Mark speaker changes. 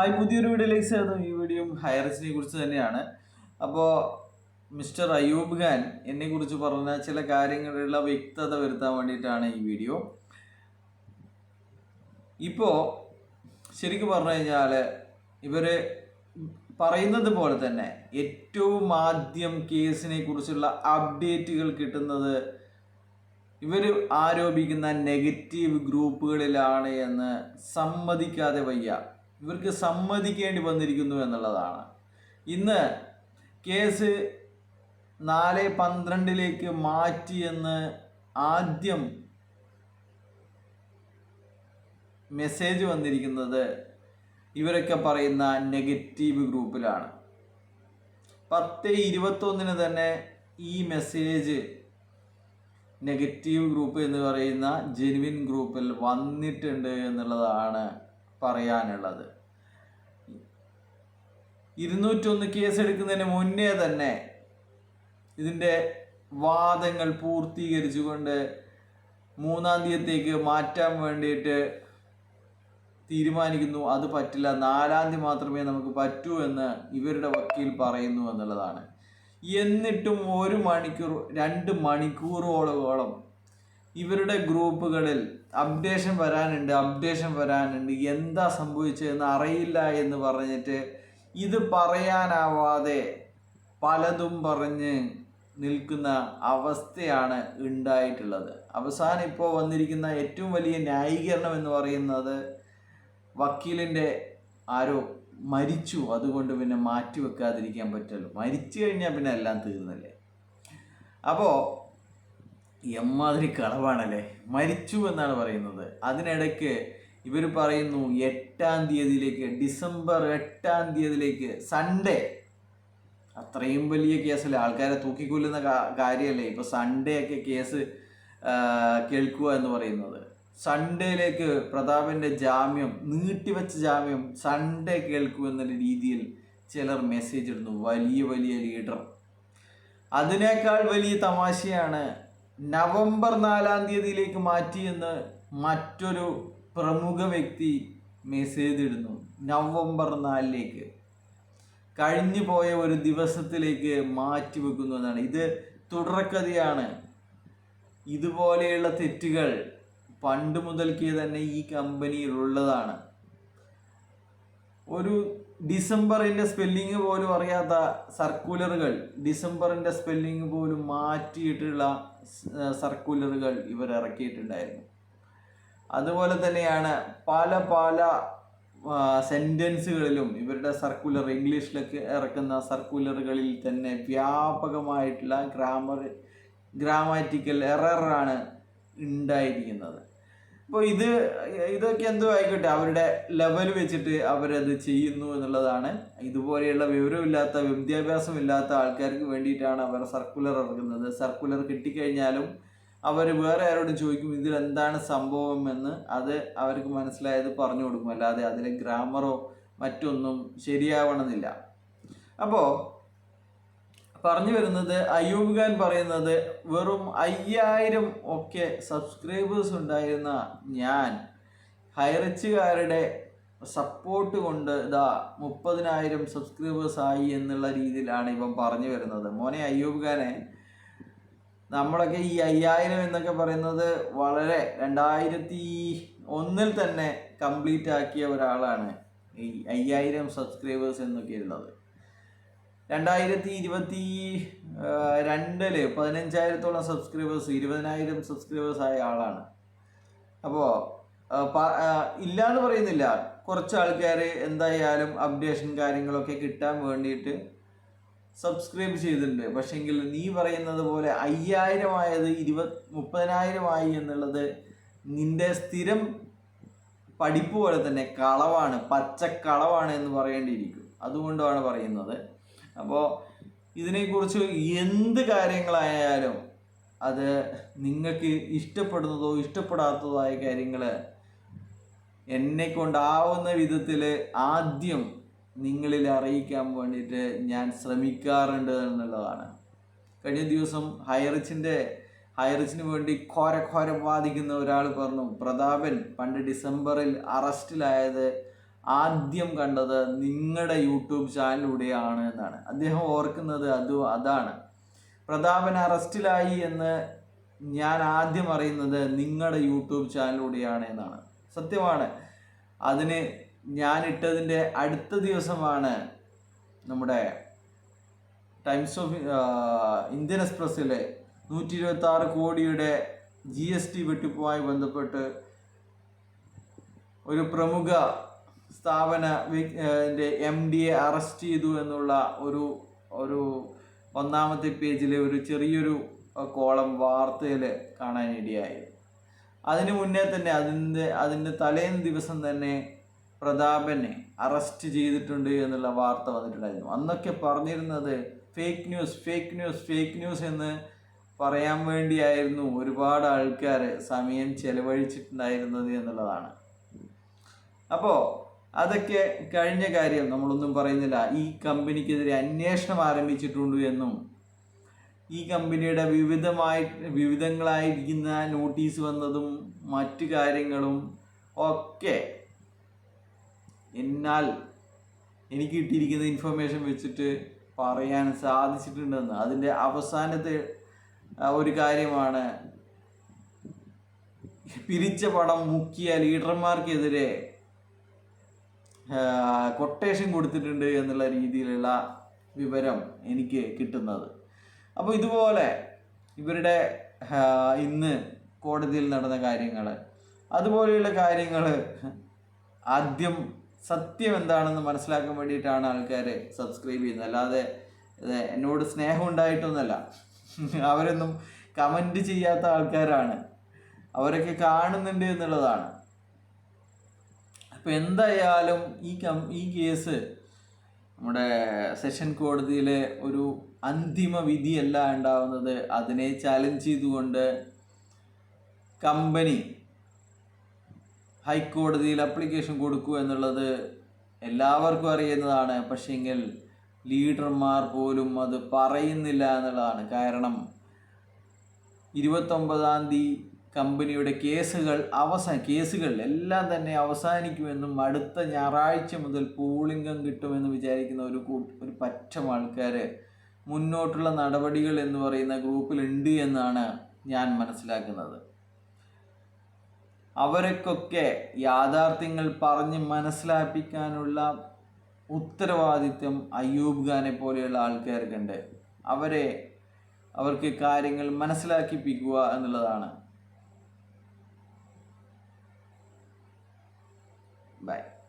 Speaker 1: Hi പുതിയൊരു വീഡിയോയിലേക്ക് സ്വാഗതം. ഈ വീഡിയോ ഹയറസിനെ കുറിച്ച് തന്നെയാണ്. അപ്പോൾ മിസ്റ്റർ അയൂബ് ഖാൻ എന്നെ കുറിച്ച് പറഞ്ഞ ചില കാര്യങ്ങളിലുള്ള വ്യക്തത വരുത്താൻ വേണ്ടിയിട്ടാണ് ഈ വീഡിയോ. ഇപ്പോൾ ശരിക്കും പറഞ്ഞു കഴിഞ്ഞാൽ ഇവർ പറയുന്നത് പോലെ തന്നെ ഏറ്റവും ആദ്യം കേസിനെ കുറിച്ചുള്ള അപ്ഡേറ്റുകൾ കിട്ടുന്നത് ഇവർ ആരോപിക്കുന്ന നെഗറ്റീവ് ഗ്രൂപ്പുകളിലാണ് എന്ന് സമ്മതിക്കാതെ വയ്യ. ഇവർക്ക് സമ്മതിക്കേണ്ടി വന്നിരിക്കുന്നു എന്നുള്ളതാണ്. ഇന്ന് കേസ് നാല് പന്ത്രണ്ടിലേക്ക് മാറ്റിയെന്ന് ആദ്യം മെസ്സേജ് വന്നിരിക്കുന്നത് ഇവരൊക്കെ പറയുന്ന നെഗറ്റീവ് ഗ്രൂപ്പിലാണ്. പത്ത് ഇരുപത്തൊന്നിന് തന്നെ ഈ മെസ്സേജ് നെഗറ്റീവ് ഗ്രൂപ്പ് എന്ന് പറയുന്ന ജെനുവിൻ ഗ്രൂപ്പിൽ വന്നിട്ടുണ്ട് എന്നുള്ളതാണ് പറയാനുള്ളത്. ഇരുന്നൂറ്റൊന്ന് കേസ് എടുക്കുന്നതിന് മുന്നേ തന്നെ ഇതിന്റെ വാദങ്ങൾ പൂർത്തീകരിച്ചുകൊണ്ട് മൂന്നാം തീയതിക്ക് മാറ്റാൻ വേണ്ടിയിട്ട് തീരുമാനിക്കുന്നു. അത് പറ്റില്ല. നാലാം തീയതി മാത്രമേ നമുക്ക് പറ്റൂ എന്ന് ഇവരുടെ വക്കീൽ പറയുന്നു എന്നുള്ളതാണ്. എന്നിട്ടും ഒരു മണിക്കൂർ രണ്ട് മണിക്കൂറോളോളം ഇവരുടെ ഗ്രൂപ്പുകളിൽ അപ്ഡേഷൻ വരാനുണ്ട് അപ്ഡേഷൻ വരാനുണ്ട്. എന്താ സംഭവിച്ചതെന്ന് അറിയില്ല എന്ന് പറഞ്ഞിട്ട് ഇത് പറയാനാവാതെ പലതും പറഞ്ഞ് നിൽക്കുന്ന അവസ്ഥയാണ് ഉണ്ടായിട്ടുള്ളത്. അവസാനം ഇപ്പോൾ വന്നിരിക്കുന്ന ഏറ്റവും വലിയ ന്യായീകരണം എന്ന് പറയുന്നത് വക്കീലിന്റെ ആരോ മരിച്ചു. അതുകൊണ്ട് പിന്നെ മാറ്റി വെക്കാതിരിക്കാൻ പറ്റുള്ളൂ മരിച്ചു കഴിഞ്ഞാൽ പിന്നെ എല്ലാം തീർന്നല്ലേ? അപ്പോൾ എമ്മാതിരി കളവാണല്ലേ? മരിച്ചു എന്നാണ് പറയുന്നത്. അതിനിടയ്ക്ക് ഇവർ പറയുന്നു എട്ടാം തീയതിയിലേക്ക് ഡിസംബർ എട്ടാം തീയതിയിലേക്ക് സൺഡേ. അത്രയും വലിയ കേസല്ലേ? ആൾക്കാരെ തൂക്കിക്കൊല്ലുന്ന കാര്യമല്ലേ ഇപ്പോൾ സൺഡേ ഒക്കെ കേസ് കേൾക്കുക എന്ന് പറയുന്നത്. സൺഡേയിലേക്ക് പ്രതാപന്റെ ജാമ്യം നീട്ടിവെച്ച ജാമ്യം സൺഡേ കേൾക്കൂ എന്നുള്ള രീതിയിൽ ചിലർ മെസ്സേജ് ഇടുന്നു. വലിയ വലിയ ലീഡർ. അതിനേക്കാൾ വലിയ തമാശയാണ് നവംബർ നാലാം തീയതിയിലേക്ക് മാറ്റിയെന്ന് മറ്റൊരു പ്രമുഖ വ്യക്തി മെസ്സേജ് ഇടുന്നു. നവംബർ നാലിലേക്ക്. കഴിഞ്ഞു പോയ ഒരു ദിവസത്തിലേക്ക് മാറ്റി വെക്കുന്നു എന്നാണ്. ഇത് തുടർക്കഥയാണ്. ഇതുപോലെയുള്ള തെറ്റുകൾ പണ്ട് മുതൽക്കേ തന്നെ ഈ കമ്പനിയിലുള്ളതാണ് ഒരു ഡിസംബറിന്റെ സ്പെല്ലിങ് പോലും അറിയാത്ത സർക്കുലറുകൾ ഡിസംബറിന്റെ സ്പെല്ലിങ് പോലും മാറ്റിയിട്ടുള്ള സർക്കുലറുകൾ ഇവർ ഇറക്കിയിട്ടുണ്ടായിരുന്നു. അതുപോലെ തന്നെയാണ് പല പല സെന്റൻസുകളിലും ഇവരുടെ സർക്കുലർ ഇംഗ്ലീഷിലൊക്കെ ഇറക്കുന്ന സർക്കുലറുകളിൽ തന്നെ വ്യാപകമായിട്ടുള്ള ഗ്രാമർ ഗ്രാമാറ്റിക്കൽ എററാണ് ഉണ്ടായിരിക്കുന്നത്. അപ്പോൾ ഇത് ഇതൊക്കെ എന്തോ ആയിക്കോട്ടെ അവരുടെ ലെവൽ വെച്ചിട്ട് അവരത് ചെയ്യുന്നു എന്നുള്ളതാണ്. ഇതുപോലെയുള്ള വിവരമില്ലാത്ത വിദ്യാഭ്യാസമില്ലാത്ത ആൾക്കാർക്ക് വേണ്ടിയിട്ടാണ് അവർ സർക്കുലർ ഇറക്കുന്നത്. സർക്കുലർ കിട്ടിക്കഴിഞ്ഞാലും അവർ വേറെ ആരോടും ചോദിക്കും ഇതിൽ എന്താണ് സംഭവം? എന്ന് അത് അവർക്ക് മനസ്സിലായത് പറഞ്ഞു കൊടുക്കും. അല്ലാതെ അതിലെ ഗ്രാമറോ മറ്റൊന്നും ശരിയാവണമെന്നില്ല. അപ്പോൾ പറഞ്ഞു വരുന്നത് അയ്യൂബ് ഖാൻ പറയുന്നത് വെറും അയ്യായിരം ഒക്കെ സബ്സ്ക്രൈബേഴ്സ് ഉണ്ടായിരുന്ന ഞാൻ ഹൈറിച്ചുകാരുടെ സപ്പോർട്ട് കൊണ്ട് ഇതാ മുപ്പതിനായിരം സബ്സ്ക്രൈബേഴ്സ് ആയി എന്നുള്ള രീതിയിലാണ് ഇപ്പം പറഞ്ഞു വരുന്നത്. മോനെ അയ്യൂബ് ഖാനെ നമ്മളൊക്കെ ഈ അയ്യായിരം എന്നൊക്കെ പറയുന്നത് വളരെ രണ്ടായിരത്തി ഒന്നിൽ തന്നെ കംപ്ലീറ്റ് ആക്കിയ ഒരാളാണ് ഈ അയ്യായിരം സബ്സ്ക്രൈബേഴ്സ് എന്നൊക്കെ ഉള്ളത്. രണ്ടായിരത്തി ഇരുപത്തി രണ്ടിൽ പതിനഞ്ചായിരത്തോളം സബ്സ്ക്രൈബേഴ്സ് ഇരുപതിനായിരം സബ്സ്ക്രൈബേഴ്സ് ആയ ആളാണ്. അപ്പോൾ ഇല്ലാന്ന് പറയുന്നില്ല. കുറച്ച് ആൾക്കാർ എന്തായാലും അപ്ഡേഷൻ കാര്യങ്ങളൊക്കെ കിട്ടാൻ വേണ്ടിയിട്ട് സബ്സ്ക്രൈബ് ചെയ്തിട്ടുണ്ട്. പക്ഷെങ്കിൽ നീ പറയുന്നത് പോലെ അയ്യായിരം ആയത് ഇരുപത് മുപ്പതിനായിരം ആയി എന്നുള്ളത് നിന്റെ സ്ഥിരം പഠിപ്പ് പോലെ തന്നെ കളവാണ് പച്ചക്കളവാണ് എന്ന് പറയേണ്ടിയിരിക്കും. അതുകൊണ്ടാണ് പറയുന്നത്. അപ്പോൾ ഇതിനെക്കുറിച്ച് എന്ത് കാര്യങ്ങളായാലും അത് നിങ്ങൾക്ക് ഇഷ്ടപ്പെടുന്നതോ ഇഷ്ടപ്പെടാത്തതോ ആയ കാര്യങ്ങൾ എന്നെ കൊണ്ടാവുന്ന വിധത്തിൽ ആദ്യം നിങ്ങളിൽ അറിയിക്കാൻ വേണ്ടിയിട്ട് ഞാൻ ശ്രമിക്കാറുണ്ട് എന്നുള്ളതാണ്. കഴിഞ്ഞ ദിവസം ഹൈറിച്ചിന്റെ ഹയറിച്ചിന് വേണ്ടി ഘോര ഘോരം വാദിക്കുന്ന ഒരാൾ പറഞ്ഞു പ്രതാപൻ പണ്ട് ഡിസംബറിൽ അറസ്റ്റിലായത് ആദ്യം കണ്ടത് നിങ്ങളുടെ യൂട്യൂബ് ചാനലിലൂടെയാണ് എന്നാണ്. അദ്ദേഹം ഓർക്കുന്നത് അത് അതാണ്. പ്രതാപൻ അറസ്റ്റിലായി എന്ന് ഞാൻ ആദ്യം അറിയുന്നത് നിങ്ങളുടെ യൂട്യൂബ് ചാനലിലൂടെയാണ് എന്നാണ്. സത്യമാണ്. അതിന് ഞാൻ ഇട്ടതിന്റെ അടുത്ത ദിവസമാണ് നമ്മുടെ ടൈംസ് ഓഫ് ഇന്ത്യൻ എക്സ്പ്രസ്സിലെ നൂറ്റി ഇരുപത്തി ആറ് കോടിയുടെ ജി എസ് ടി വെട്ടിപ്പുമായി ബന്ധപ്പെട്ട് ഒരു പ്രമുഖ സ്ഥാപന എം ഡി എ അറസ്റ്റ് ചെയ്തു എന്നുള്ള ഒരു ഒരു ഒന്നാമത്തെ പേജിലെ ഒരു ചെറിയൊരു കോളം വാർത്തയിൽ കാണാനിടയായി അതിനു മുന്നേ തന്നെ അതിന്റെ അതിന്റെ തലേന്ന് ദിവസം തന്നെ പ്രതാപനെ അറസ്റ്റ് ചെയ്തിട്ടുണ്ട് എന്നുള്ള വാർത്ത വന്നിട്ടുണ്ടായിരുന്നു. അന്നൊക്കെ പറഞ്ഞിരുന്നത് fake news fake news fake news എന്ന് പറയാൻ വേണ്ടിയായിരുന്നു ഒരുപാട് ആൾക്കാർ സമയം ചെലവഴിച്ചിട്ടുണ്ടായിരുന്നത് എന്നുള്ളതാണ്. അപ്പോൾ അതൊക്കെ കഴിഞ്ഞ കാര്യം നമ്മളൊന്നും പറയുന്നില്ല. ഈ കമ്പനിക്കെതിരെ അന്വേഷണം ആരംഭിച്ചിട്ടുണ്ട് എന്നും ഈ കമ്പനിയുടെ വിവിധമായി വിവിധങ്ങളായിരിക്കുന്ന നോട്ടീസ് വന്നതും മറ്റു കാര്യങ്ങളും ഒക്കെ എന്നാൽ എനിക്ക് കിട്ടിയിരിക്കുന്ന ഇൻഫർമേഷൻ വെച്ചിട്ട് പറയാൻ സാധിച്ചിട്ടുണ്ടെന്ന്. അതിന്റെ അവസാനത്തെ ഒരു കാര്യമാണ് പിരിച്ച പടം മുക്കിയ ലീഡർമാർക്കെതിരെ കൊട്ടേഷൻ കൊടുത്തിട്ടുണ്ട് എന്നുള്ള രീതിയിലുള്ള വിവരം എനിക്ക് കിട്ടുന്നത്. അപ്പോൾ ഇതുപോലെ ഇവരുടെ ഇന്ന് കോടതിയിൽ നടന്ന കാര്യങ്ങൾ അതുപോലെയുള്ള കാര്യങ്ങൾ ആദ്യം സത്യം എന്താണെന്ന് മനസ്സിലാക്കാൻ വേണ്ടിയിട്ടാണ് ആൾക്കാർ സബ്സ്ക്രൈബ് ചെയ്യുന്നത്. അല്ലാതെ എന്നോട് സ്നേഹം ഉണ്ടായിട്ടൊന്നുമല്ല. അവരൊന്നും കമന്റ് ചെയ്യാത്ത ആൾക്കാരാണ്. അവരൊക്കെ കാണുന്നുണ്ട് എന്നുള്ളതാണ്. അപ്പോൾ എന്തായാലും ഈ കം ഈ കേസ് നമ്മുടെ സെഷൻ കോടതിയിലെ ഒരു അന്തിമ വിധിയല്ല ഉണ്ടാവുന്നത്. അതിനെ ചാലഞ്ച് ചെയ്തുകൊണ്ട് കമ്പനി ഹൈക്കോടതിയിൽ അപ്ലിക്കേഷൻ കൊടുക്കൂ എന്നുള്ളത് എല്ലാവർക്കും അറിയുന്നതാണ്. പക്ഷേങ്കിൽ ലീഡർമാർ പോലും അത് പറയുന്നില്ല എന്നുള്ളതാണ്. കാരണം ഇരുപത്തൊമ്പതാം തീയതി കമ്പനിയുടെ കേസുകൾ അവസാ കേസുകൾ എല്ലാം തന്നെ അവസാനിക്കുമെന്നും അടുത്ത ഞായറാഴ്ച മുതൽ പൂളിംഗം കിട്ടുമെന്ന് വിചാരിക്കുന്ന ഒരു ഒരു പറ്റം ആൾക്കാർ മുന്നോട്ടുള്ള നടപടികൾ എന്ന് പറയുന്ന ഗ്രൂപ്പിലുണ്ട് എന്നാണ് ഞാൻ മനസ്സിലാക്കുന്നത്. അവരൊക്കെ യാഥാർത്ഥ്യങ്ങൾ പറഞ്ഞ് മനസ്സിലാപ്പിക്കാനുള്ള ഉത്തരവാദിത്വം അയ്യൂബ് ഖാനെ പോലെയുള്ള ആൾക്കാർക്കുണ്ട്. അവരെ അവർക്ക് കാര്യങ്ങൾ മനസ്സിലാക്കിപ്പിക്കുക എന്നുള്ളതാണ്. Bye.